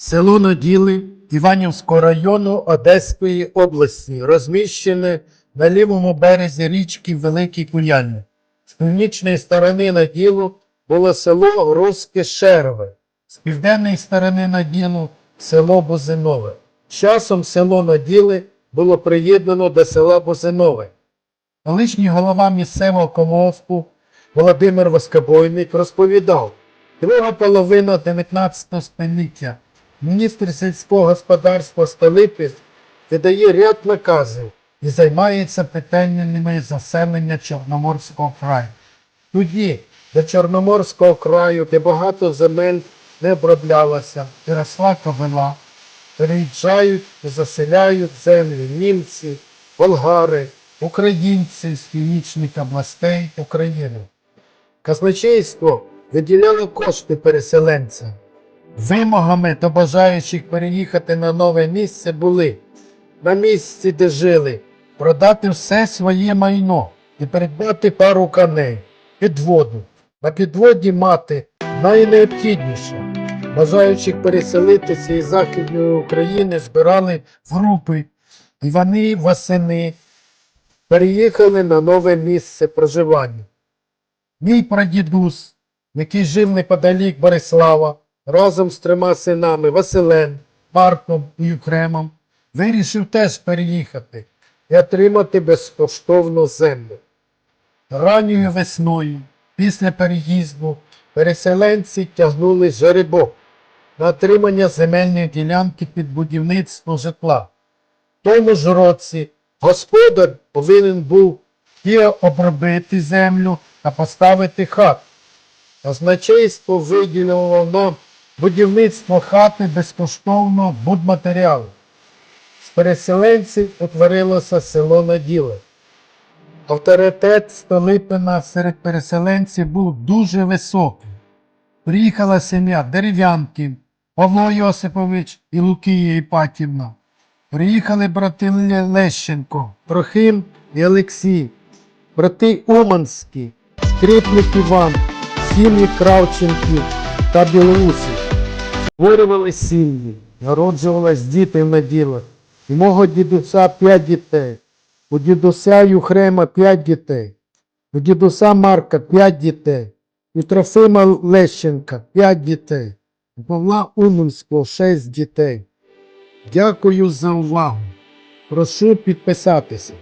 Село Наділи Іванівського району Одеської області, розміщене на лівому березі річки Великий Куяльник. З північної сторони Наділу було село Руське Шерове, з південної сторони Наділу село Бузинове. Часом село Наділи було приєднано до села Бузинове. Колишній голова місцевого колгоспу Володимир Воскобойник розповідав, друга половина 19 століття міністр сільського господарства Столипис видає ряд наказів і займається питаннями заселення Чорноморського краю. Тоді, до Чорноморського краю, де багато земель не оброблялося, і росла ковила, переїжджають і заселяють землі німці, болгари, українці з північних областей України. Казначейство виділяло кошти переселенцям. Вимогами до бажаючих переїхати на нове місце були на місці, де жили, продати все своє майно і придбати пару коней, підводу. На підводі мати найнеобхідніше. Бажаючих переселитися із Західної України збирали в групи, і вони восени переїхали на нове місце проживання. Мій прадідус, який жив неподалік Борислава, разом з трьома синами Василем, Марком і Юкремом, вирішив теж переїхати і отримати безкоштовну землю. Ранньою весною, після переїзду, переселенці тягнули жеребок на отримання земельної ділянки під будівництво житла. В тому ж році господар повинен був і обробити землю та поставити хат. Казначейство виділило нам будівництво хати безкоштовно будматеріалу. З переселенців утворилося село Наділе. Авторитет Столипина серед переселенців був дуже високий. Приїхала сім'я Дерев'янків, Павло Йосипович і Лукія Іпатівна. Приїхали брати Лещенко, Трохим і Олексій, брати Уманські, Скрипник Іван, сім'ї Кравченків та Білоусів. Створювали сім'ї, народжувалось діти в наділах. У мого дідуся п'ять дітей, у дідуся Юхрема п'ять дітей, у дідуся Марка п'ять дітей, у Трофима Лещенка п'ять дітей, у Павла Уманського шість дітей. Дякую за увагу. Прошу підписатися.